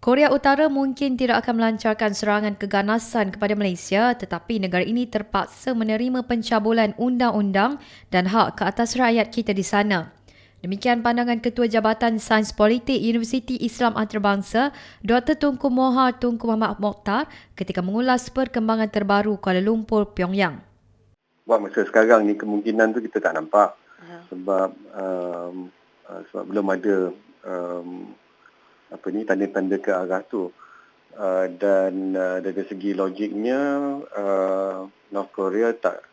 Korea Utara mungkin tidak akan melancarkan serangan keganasan kepada Malaysia tetapi negara ini terpaksa menerima pencabulan undang-undang dan hak ke atas rakyat kita di sana. Demikian pandangan Ketua Jabatan Sains Politik Universiti Islam Antarabangsa, Dr. Tunku Mohar Tunku Muhammad Mokhtar ketika mengulas perkembangan terbaru Kuala Lumpur, Pyongyang. Buat masa sekarang ni kemungkinan tu kita tak nampak sebab um, uh, sebab belum ada um, apa ni tanda-tanda ke arah tu. Uh, dan uh, dari segi logiknya uh, North Korea tak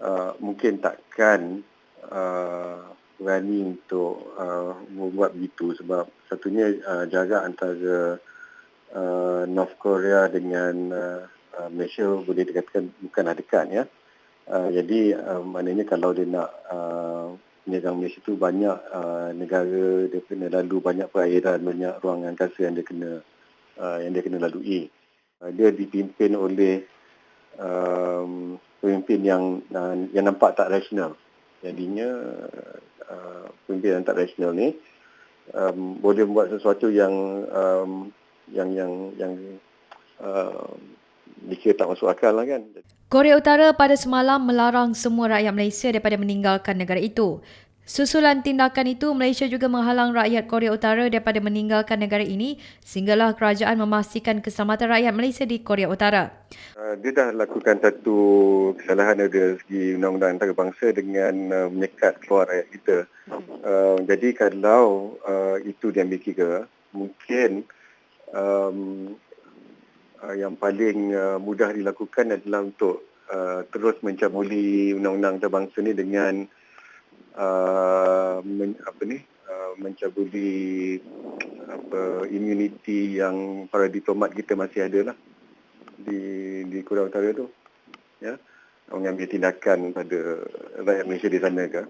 uh, mungkin takkan uh, berani untuk uh, membuat begitu. Sebab satunya uh, jarak antara uh, North Korea dengan uh, uh, Malaysia boleh dikatakan bukanlah dekat ya. Uh, jadi uh, maknanya kalau dia nak uh, menyerang Malaysia tu banyak uh, negara dia kena lalu banyak perairan banyak ruang angkasa yang dia kena uh, yang dia kena lalui uh, dia dipimpin oleh um, pemimpin yang uh, yang nampak tak rasional jadinya uh, pemimpin yang tak rasional ni um, boleh membuat sesuatu yang um, yang yang yang uh, dikira tak masuk akal lah kan. Korea Utara pada semalam melarang semua rakyat Malaysia daripada meninggalkan negara itu. Susulan tindakan itu, Malaysia juga menghalang rakyat Korea Utara daripada meninggalkan negara ini sehinggalah kerajaan memastikan keselamatan rakyat Malaysia di Korea Utara. Uh, dia dah lakukan satu kesalahan dari segi undang-undang antarabangsa dengan uh, menyekat keluar rakyat kita. Uh, jadi kalau uh, itu diambil kira, mungkin um, uh, yang paling uh, mudah dilakukan adalah untuk uh, terus mencabuli undang-undang antarabangsa ni dengan uh, men, apa ni uh, mencabuli apa immunity yang para diplomat kita masih ada lah di di Korea Utara tu ya. Mengambil tindakan pada rakyat Malaysia di sana ke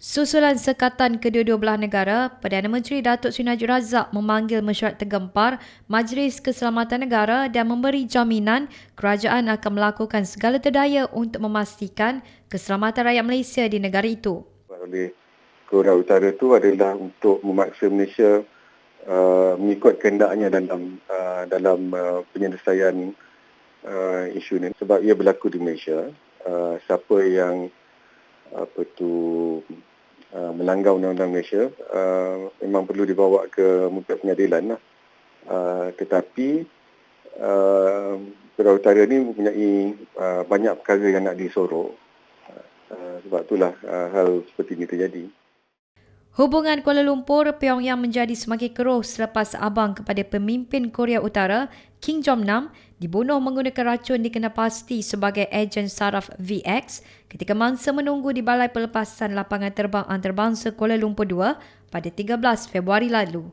Susulan sekatan kedua-dua belah negara, Perdana Menteri Datuk Seri Najib Razak memanggil mesyuarat tergempar Majlis Keselamatan Negara dan memberi jaminan kerajaan akan melakukan segala terdaya untuk memastikan keselamatan rakyat Malaysia di negara itu. Oleh Korea Utara itu adalah untuk memaksa Malaysia uh, mengikut kehendaknya dalam uh, dalam uh, penyelesaian uh, isu ini sebab ia berlaku di Malaysia. Uh, siapa yang apa tu Uh, melanggar undang-undang Malaysia uh, memang perlu dibawa ke muka pengadilan lah. Uh, tetapi uh, Korea Utara ni mempunyai uh, banyak perkara yang nak disorok. Uh, sebab itulah uh, hal seperti ini terjadi. Hubungan Kuala Lumpur Pyongyang menjadi semakin keruh selepas abang kepada pemimpin Korea Utara Kim Jong Nam dibunuh menggunakan racun dikenal pasti sebagai ejen saraf VX ketika mangsa menunggu di Balai Pelepasan Lapangan Terbang Antarabangsa Kuala Lumpur 2 pada 13 Februari lalu.